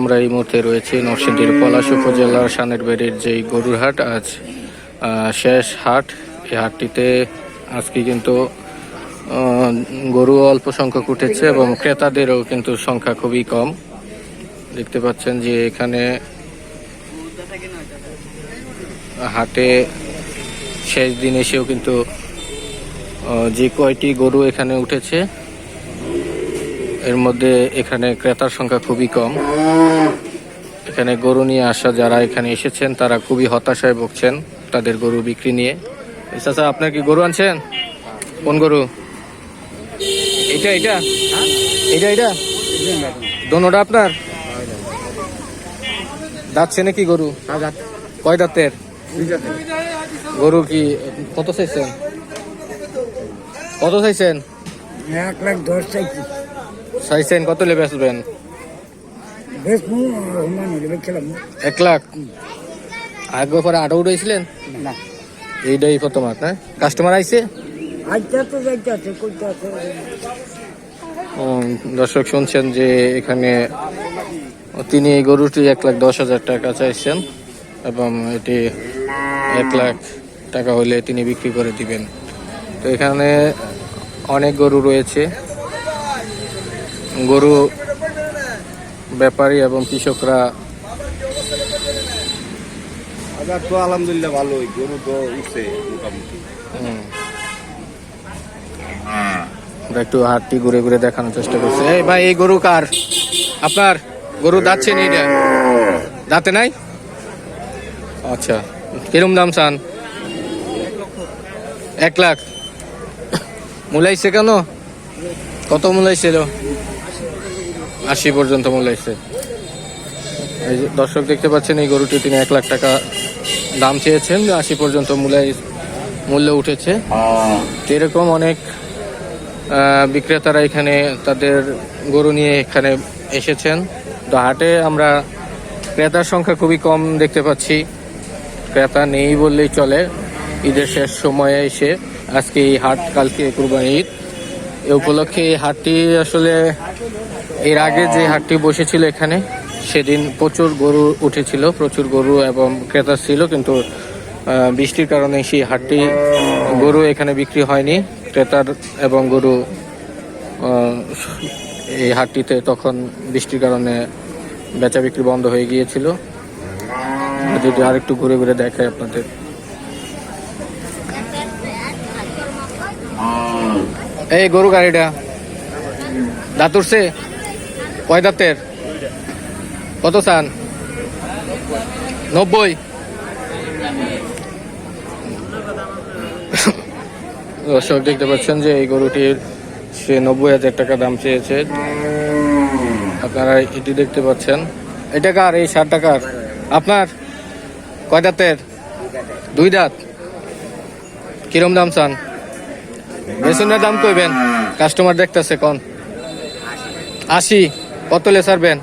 আমরা এই মুহূর্তে রয়েছি নরসিংদীর পলাশ উপজেলার সানের বেড়ির যেই গরুর হাট আজ শেষ হাট। এই হাটটিতে আজকে কিন্তু গরু অল্প সংখ্যক উঠেছে এবং ক্রেতাদেরও কিন্তু সংখ্যা খুবই কম। দেখতে পাচ্ছেন যে এখানে হাটে শেষ দিন এসেও কিন্তু যে কয়টি গরু এখানে উঠেছে এর মধ্যে এখানে ক্রেতার সংখ্যা খুবই কম। এখানে গরু নিয়ে আসা যারা এখানে এসেছেন, তারা খুবই হতাশায় ভুগছেন তাদের গরু বিক্রি নিয়ে। আপনার কি গরু আনছেন? কোন গরু? এটা এটা এটা এটা দোনোটা আপনার? দাঁতছে নাকি গরু? কয় দাঁতের? গরু কি, কত চাইছেন? কত চাইছেন? এক লাখ দশ চাইছি। চাইছেন কত লেবে আসবেন বেশ মানুষ খেলাম। এক লাখ? আগে পরে আটো উঠেছিলেন না। এইটাই প্রথম আপনার কাস্টমার আইছে? দর্শক শুনছেন যে এখানে তিনি এই গরুটি এক লাখ দশ হাজার টাকা চাইছেন এবং এটি এক লাখ টাকা হলে তিনি বিক্রি করে দিবেন। তো এখানে অনেক গরু রয়েছে। গরু ব্যাপারী এবং কৃষকরা বাজার তো আলহামদুলিল্লাহ ভালোই গরু তো উঠছে মোটামুটি। আমরা একটু হাটটি ঘুরে ঘুরে দেখানোর চেষ্টা করছি। এই ভাই এই গরু কার? আপনার? গরু দাঁতছে নি এটা? দাঁতে নাই? আচ্ছা। কিরম দাম চান? এক লাখ। মূলাইছে কেন? কত মূলাইছিল? আশি পর্যন্ত মূল্য মূলাইছে এই যে দর্শক দেখতে পাচ্ছেন এই গরুটি তিনি এক লাখ টাকা দাম চেয়েছেন আশি পর্যন্ত মূলাই মূল্য উঠেছে। এরকম অনেক বিক্রেতারা এখানে তাদের গরু নিয়ে এখানে এসেছেন। তো হাটে আমরা ক্রেতার সংখ্যা খুবই কম দেখতে পাচ্ছি। ক্রেতা নেই বললেই চলে। ঈদের শেষ সময়ে এসে আজকে এই হাট কালকে কুরবানি ঈদ এ উপলক্ষে এই হাটটি আসলে এর আগে যে হাটটি বসেছিল এখানে, সেদিন প্রচুর গরু উঠেছিল, প্রচুর গরু এবং ক্রেতা ছিল, কিন্তু বৃষ্টির কারণে সেই হাটটি, গরু এখানে বিক্রি হয়নি। ক্রেতার এবং গরু এই হাটটিতে তখন বৃষ্টির কারণে বেচা বিক্রি বন্ধ হয়ে গিয়েছিল। যদি আরেকটু ঘুরে ঘুরে দেখায় আপনাদের। এই গরু গাড়িটা, দাঁত উঠছে? কয় দাঁতের? কত চান? নব্বই। দর্শক দেখতে পাচ্ছেন যে এই গরুটির সে নব্বই হাজার টাকা দাম চেয়েছে। আপনারা এটি দেখতে পাচ্ছেন। এটা কার? এই ষাট টাকার আপনার? কয় দাঁতের? দুই দাঁত। কিরম দাম চান? বেসনের দাম কইবেন? কাস্টমার দেখতেছে কোন। আশি। কত লে ছাড়বেন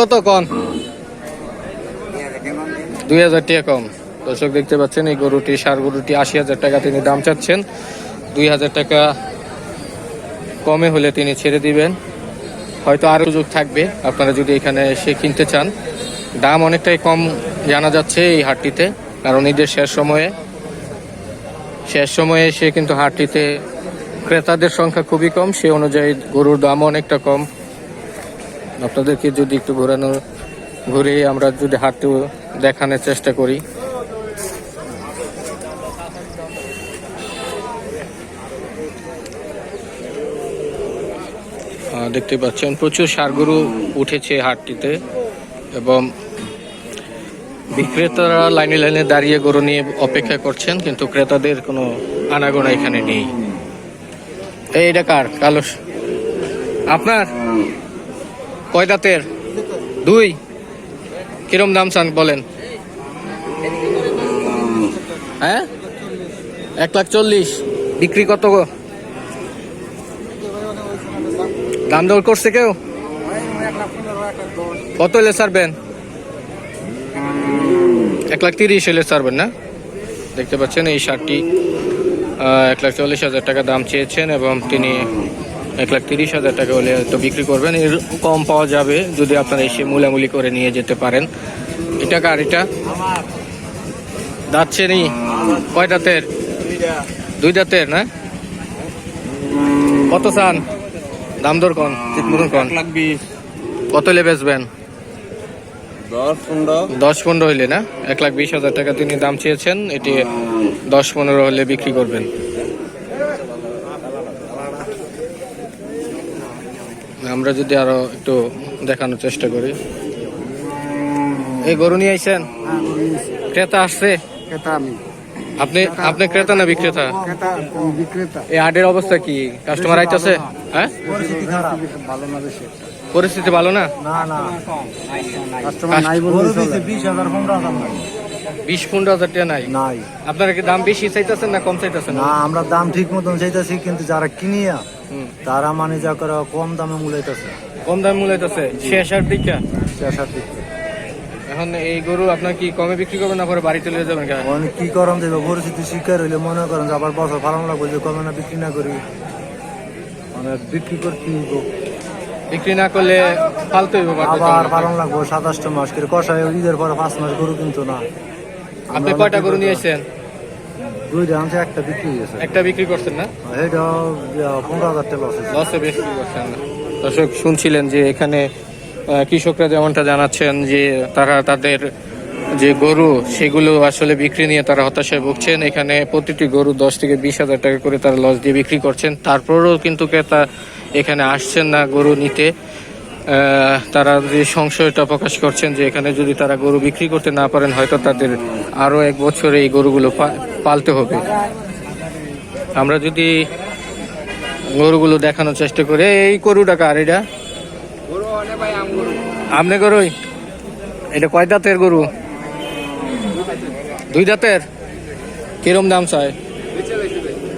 কত কন? দুই হাজার টাকা কম। দর্শক দেখতে পাচ্ছেন, এই গরুটি, সার গরুটি আশি হাজার টাকা তিনি দাম চাচ্ছেন। দুই হাজার টাকা কমে হলে তিনি ছেড়ে দিবেন। হয়তো আরও সুযোগ থাকবে, আপনারা যদি এখানে এসে কিনতে চান। দাম অনেকটাই কম জানা যাচ্ছে এই হাটটিতে, কারণ ঈদের শেষ সময়ে শেষ সময়ে এসে কিন্তু হাটটিতে ক্রেতাদের সংখ্যা খুবই কম, সে অনুযায়ী গরুর দামও অনেকটা কম। আপনাদেরকে যদি একটু ঘোরানো, ঘুরে আমরা যদি হাটটি দেখানোর চেষ্টা করি। দেখতে পাচ্ছেন, প্রচুর সারগরু উঠেছে হাটটিতে এবং বিক্রেতারা লাইনে লাইনে দাঁড়িয়ে গরু নিয়ে অপেক্ষা করছেন, কিন্তু ক্রেতাদের কোনো আনাগোনা এখানে নেই। এই এটা কার? কালো আপনার? কয় দাঁতের? দুই? কিরম দাম চান বলেন? হ্যাঁ? এক লাখ চল্লিশ। বিক্রি কত গো? দাম দর করছে কেউ? কত এলে ছাড়বেন? এক লাখ তিরিশ এলে ছাড়বেন না। দেখতে পাচ্ছেন এই শার্টটি এক লাখ চল্লিশ হাজার টাকা দাম চেয়েছেন এবং তিনি এক লাখ তিরিশ হাজার টাকা হলে তো বিক্রি করবেন। এর কম পাওয়া যাবে যদি আপনারা এসে মূলামূলি করে নিয়ে যেতে পারেন। এটা কার এটা? দাঁতছে নি কয় দাঁতের? দুই দাঁতের না? কত চান? দাম দর কন? কন কত হলে বেচবেন? দশ পনেরো। দশ পনেরো হইলে না? এক লাখ বিশ হাজার টাকা তিনি দাম চেয়েছেন এটি দশ পনেরো হলে বিক্রি করবেন। আমরা যদি আরও একটু দেখানোর চেষ্টা করি। এই গরু নিয়ে আইছেন? ক্রেতা আসছে? ক্রেতা আমি। আপনি আপনি ক্রেতা না বিক্রেতা? বিক্রেতা। এই হাটের অবস্থা কি? কাস্টমার আইতেছে হ্যাঁ? পরিস্থিতি ভালো না? বেশি পনেরো হাজার টাকা নাই? নাই। আপনারা কি দাম বেশি চাইতেছেন না কম চাইতেছেন? না আমরা দাম ঠিক মতন চাইতেছি কিন্তু যারা কিনিয়া হুম। তারা মানে যা করে কম দামে মূলাইতেছে। কম দামে মূল্য হইতেছে শেষ আর দিকটা চেষার দিক এখন এই গরু আপনার কি কমে বিক্রি করবেন না পরে বাড়িতে চলে যাবেন গা? মানে কি করম দেবে পরিস্থিতি শিকার হইলে মনে করেন যে আবার বছর ফালাম লাগবে যে কমে না বিক্রি না করি। মানে বিক্রি করতে। বিক্রি না করলে ফালতু হইব আবার। ফালাম লাগবো সাতাশটা মাস করে। কষায় ঈদের পরে পাঁচ মাস গরু কিন্তু না। আপনি কয়টা গরু নিয়ে এসেছেন দুইটা আনছে একটা বিক্রি হয়েছে। একটা বিক্রি করছেন না? এটা পনেরো হাজার টাকা লস লসে বিক্রি করছেন দর্শক শুনছিলেন যে এখানে কৃষকরা যেমনটা জানাচ্ছেন যে তারা তাদের যে গরু, সেগুলো আসলে বিক্রি নিয়ে তারা হতাশায় ভুগছেন। এখানে প্রতিটি গরু দশ থেকে বিশ হাজার টাকা করে তারা লস দিয়ে বিক্রি করছেন। তারপরেও কিন্তু ক্রেতা এখানে আসছেন না গরু নিতে। তারা যে সংশয়টা প্রকাশ করছেন যে এখানে যদি তারা গরু বিক্রি করতে না পারেন, হয়তো তাদের আরও এক বছরে এই গরুগুলো পালতে হবে। আমরা যদি গরুগুলো দেখানোর চেষ্টা করি। এই গরুটা কার আপনি গরুই? এটা কয় দাঁতের গরু? দুই দাঁতের? কিরম দাম চাই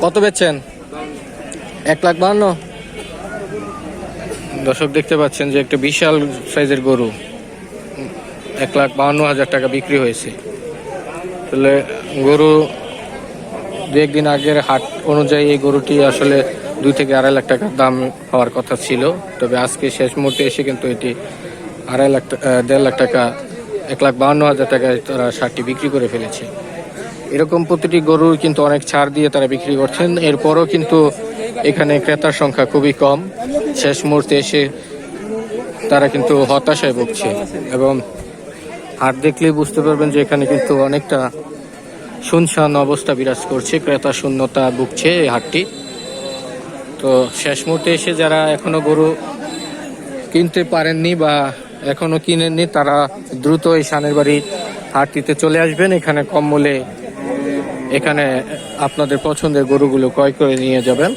কত বেচছেন? এক লাখ বাহান্ন? দর্শক দেখতে পাচ্ছেন যে একটা বিশাল সাইজের গরু। এক লাখ বাহান্ন হাজার টাকা বিক্রি হয়েছে। তাহলে গরু দু একদিন আগের হাট অনুযায়ী এই গরুটি আসলে দুই থেকে আড়াই লাখ টাকার দাম হওয়ার কথা ছিল। তবে আজকে শেষ মুহূর্তে এসে কিন্তু এটি আড়াই লাখ দেড় লাখ টাকা, এক লাখ বাহান্ন হাজার টাকায় তারা সারটি বিক্রি করে ফেলেছে। এরকম প্রতিটি গরু কিন্তু অনেক ছাড় দিয়ে তারা বিক্রি করছেন। এরপরও কিন্তু এখানে ক্রেতার সংখ্যা খুবই কম। শেষ মুহূর্তে এসে তারা কিন্তু হতাশায় ভুগছে। এবং হাট দেখলেই বুঝতে পারবেন যে এখানে কিন্তু অনেকটা শুনশান অবস্থা বিরাজ করছে, ক্রেতা শূন্যতা ভুগছে এই হাটটি। তো শেষ মুহূর্তে এসে যারা এখনও গরু কিনতে পারেননি বা এখনও কিনেননি, তারা দ্রুত এই সানের বাড়ির হাটটিতে চলে আসবেন। এখানে কম মূল্যে এখানে আপনাদের পছন্দের গরুগুলো ক্রয় করে নিয়ে যাবেন।